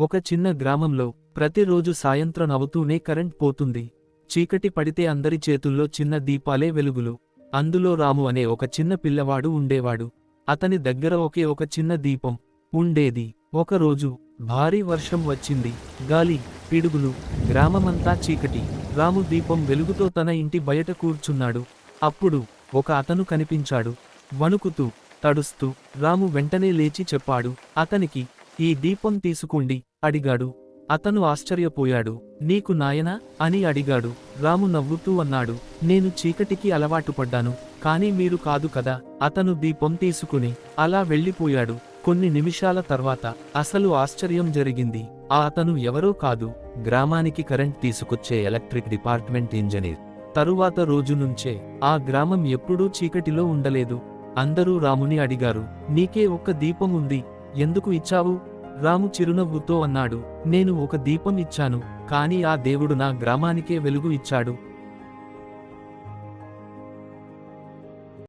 ఒక చిన్న గ్రామంలో ప్రతిరోజు సాయంత్రం అవుతూనే కరెంట్ పోతుంది. చీకటి పడితే అందరి చేతుల్లో చిన్న దీపాలే వెలుగులు. అందులో రాము అనే ఒక చిన్న పిల్లవాడు ఉండేవాడు. అతని దగ్గర ఒకే ఒక చిన్న దీపం ఉండేది. ఒకరోజు భారీ వర్షం వచ్చింది. గాలి పిడుగులు గ్రామమంతా చీకటి. రాము దీపం వెలుగుతో తన ఇంటి బయట కూర్చున్నాడు. అప్పుడు ఒక అతను కనిపించాడు. వణుకుతూ తడుస్తూ రాము వెంటనే లేచి చెప్పాడు. అతనికి ఈ దీపం తీసుకోండి అడిగాడు. అతను ఆశ్చర్యపోయాడు. నీకు నాయనా? అని అడిగాడు. రాము నవ్వుతూ అన్నాడు. నేను చీకటికి అలవాటు పడ్డాను కానీ మీరు కాదు కదా. అతను దీపం తీసుకుని అలా వెళ్ళిపోయాడు. కొన్ని నిమిషాల తర్వాత అసలు ఆశ్చర్యం జరిగింది. ఆ అతను ఎవరో కాదు. గ్రామానికి కరెంట్ తీసుకొచ్చే ఎలక్ట్రిక్ డిపార్ట్మెంట్ ఇంజనీర్. తరువాత రోజు నుంచే ఆ గ్రామం ఎప్పుడూ చీకటిలో ఉండలేదు. అందరూ రాముని అడిగారు. నీకే ఒక్క దీపం ఉంది. ఎందుకు ఇచ్చావు? రాము చిరునవ్వుతో అన్నాడు. నేను ఒక దీపం ఇచ్చాను కాని ఆ దేవుడు నా గ్రామానికే వెలుగు ఇచ్చాడు.